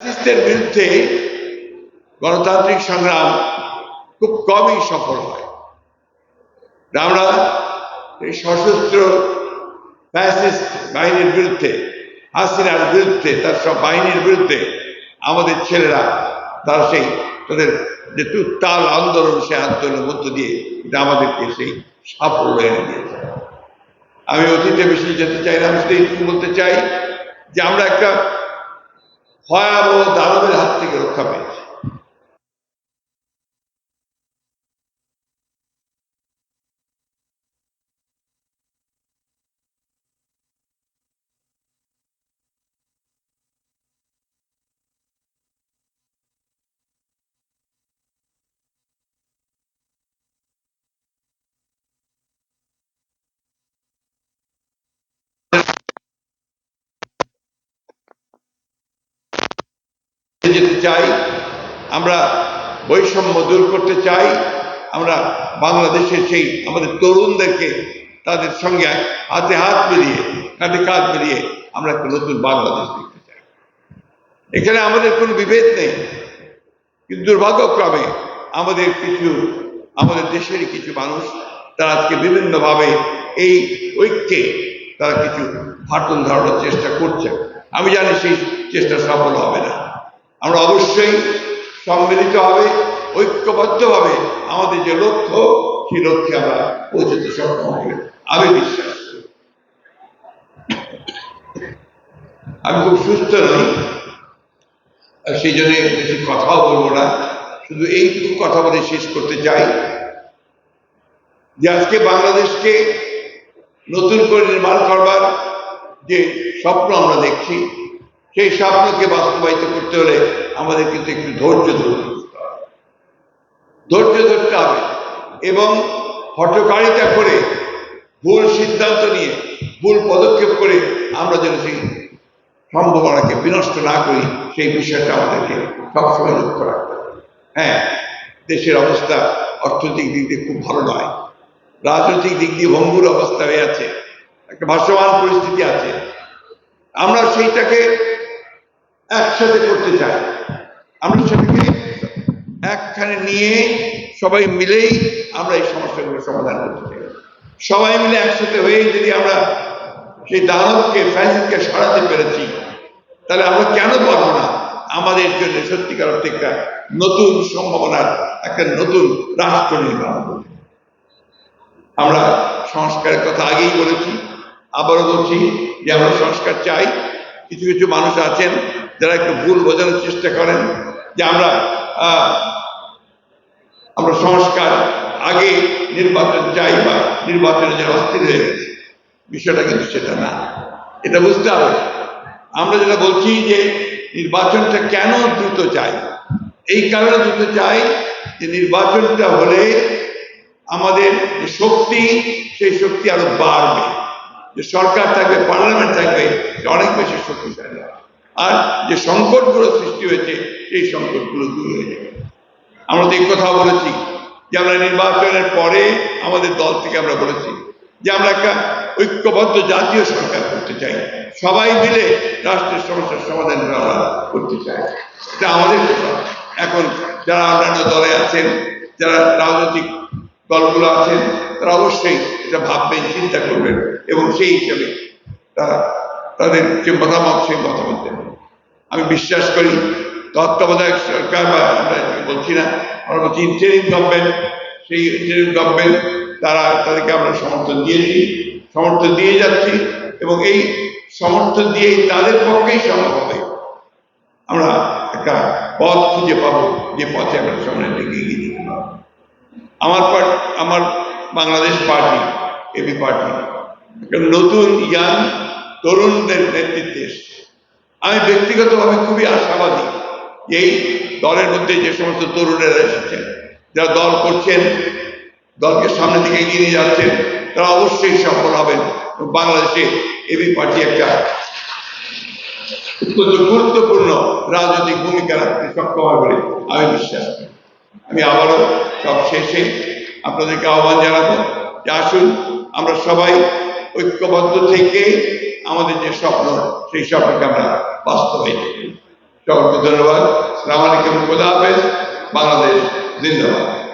ফ্যাসিস্টের বিরুদ্ধে গণতান্ত্রিক সংগ্রাম খুব কমই সফল হয়। আমরা এই সশস্ত্র ফ্যাসিস্ট বাহিনীর বিরুদ্ধে, হাসিনার বিরুদ্ধে, তার সব বাহিনীর বিরুদ্ধে আমাদের ছেলেরা, তারা সেই তাদের যে তাল আন্দোলন, সেই আন্দোলনের মধ্য দিয়ে এটা আমাদেরকে সেই সাফল্য এনে দিয়েছে। আমি অতীতে বেশি যেতে চাই না, আমি শুধু বলতে চাই যে আমরা একটা ভয়াবহ দানবের হাত থেকে রক্ষা পেয়েছি যেতে চাই, আমরা বৈষম্য দূর করতে চাই, আমরা বাংলাদেশের সেই আমাদের তরুণদেরকে তাদের সঙ্গে হাতে হাত মিলিয়ে, কাঁধে কাঁধ মিলিয়ে আমরা একটা নতুন বাংলাদেশ দেখতে চাই। এখানে আমাদের কোনো বিভেদ নেই, কিন্তু দুর্ভাগ্যক্রমে আমাদের কিছু, আমাদের দেশেরই কিছু মানুষ, তারা আজকে বিভিন্নভাবে এই ঐক্যে তারা কিছু ফাটল ধরানোর চেষ্টা করছে। আমি জানি সেই চেষ্টা সফল হবে না। আমরা অবশ্যই সম্মিলিতভাবে ঐক্যবদ্ধভাবে আমাদের যে লক্ষ্য, সেই লক্ষ্যে আমরা পৌঁছতে সক্ষম হবে। আমি বিশ্বাস আমি খুব সুস্থ নই সেই জন্য বেশি কথাও বলব না। শুধু এইটুকু কথা বলে শেষ করতে চাই, যে আজকে বাংলাদেশকে নতুন করে নির্মাণ করবার যে স্বপ্ন আমরা দেখছি সেই স্বপ্নকে বাস্তবায়িত করতে হলে আমাদের কিন্তু একটু ধৈর্য ধরতে হবে। ধৈর্য ধরতে হবে এবং হটকারিতা করে ভুল সিদ্ধান্ত নিয়ে, ভুল পদক্ষেপ করে আমরা যেন সেই সম্ভাবনাকে বিনষ্ট না করি, সেই বিষয়টা আমাদেরকে সবসময় লক্ষ্য রাখতে হবে। হ্যাঁ দেশের অবস্থা অর্থনৈতিক দিক দিয়ে খুব ভালো নয়। রাজনৈতিক দিক দিয়ে ভঙ্গুর অবস্থা হয়ে আছে, একটা ভাসমান পরিস্থিতি আছে। আমরা সেইটাকে একসাথে করতে চাই। আমরা সেটাকে একখানে নিয়ে সবাই মিলেই আমরা এই সমস্যাগুলো সমাধান করতে চাই। সবাই মিলে একসাথে হয়ে যদি আমরা সেই দানবকে, ফ্যাসিদকে সরাতে পেরেছি, তাহলে আমরা কেন পারব না? আমাদের জন্য সত্যিকার অর্থে একটা নতুন সম্ভাবনার, একটা নতুন রাষ্ট্র নির্মাণ আমরা সংস্কারের কথা আগেই বলেছি, আবারও বলছি যে আমরা সংস্কার চাই। কিছু কিছু মানুষ আছেন যারা একটু ভুল বোঝানোর চেষ্টা করেন, যে আমরা আমরা সংস্কার আগে নির্বাচন চাই বা নির্বাচনে জন্য অস্থির হয়ে গেছে। বিষয়টা কিন্তু সেটা না। এটা বুঝতে হবে। আমরা যেটা বলছি যে নির্বাচনটা কেন দ্রুত চাই? এই কারণে দ্রুত চাই যে নির্বাচনটা হলে আমাদের যে শক্তি, সেই শক্তি আরও বাড়বে। যে সরকার থাকবে, পার্লামেন্ট থাকবে অনেক বেশি শক্তিশালী হবে। আর যে সংকটগুলো সৃষ্টি হয়েছে, সেই সংকটগুলো দূর হয়ে যাবে। আমরা তো এই কথাও বলেছি যে আমরা নির্বাচনের পরে আমাদের দল থেকে আমরা বলেছি যে আমরা একটা ঐক্যবদ্ধ জাতীয় সরকার করতে চাই। সবাই মিলে রাষ্ট্রের সমস্যার সমাধান আমরা করতে চাই। এটা আমাদের। এখন যারা অন্যান্য দলে আছেন, যারা রাজনৈতিক দলগুলো আছেন, তারা অবশ্যই এটা ভাববেন, চিন্তা করবেন এবং সেই হিসেবে তারা তাদের যে মতামত, সেই মতামত আমি বিশ্বাস করি, তত্ত্বাবধায়ক সরকার বা আমরা বলছি না, আমরা বলছি ইন্টারিম গভর্নমেন্ট সেই ইন্টারিম গভর্নমেন্ট তারা তাদেরকে আমরা সমর্থন দিয়েছি, সমর্থন দিয়ে যাচ্ছি এবং এই সমর্থন দিয়েই তাদের পক্ষেই সম্ভব হবে। আমরা একটা পথ খুঁজে পাবো যে পথে আমরা সামনের দিকে এগিয়ে দিতে পারব। আমার পার্ট আমার বাংলাদেশ পার্টি এবি পার্টি, একটা নতুন ইয়াং তরুণদের নেতৃত্বে এসছে। আমি ব্যক্তিগতভাবে খুবই আশাবাদী এই দলের মধ্যে যে সমস্ত তরুণেরা এসেছেন, যারা দল করছেন, দলকে সামনের দিকে এগিয়ে নিয়ে যাচ্ছেন, তারা অবশ্যই সফল হবেন। বাংলাদেশে এবি পার্টি একটা অত্যন্ত গুরুত্বপূর্ণ রাজনৈতিক ভূমিকা রাখতে সক্ষম হবে বলে আমি বিশ্বাস করি। আমি আবারও সব শেষে আপনাদেরকে আহ্বান জানাব যে আসুন, আমরা সবাই ঐক্যবদ্ধ থেকে আমাদের যে স্বপ্ন, সেই স্বপ্নকে আমরা বাস্তবায়িত করি সকলকে ধন্যবাদ। রামানিকে খোদা হাফেজ। বাংলাদেশ জিন্দাবাদ।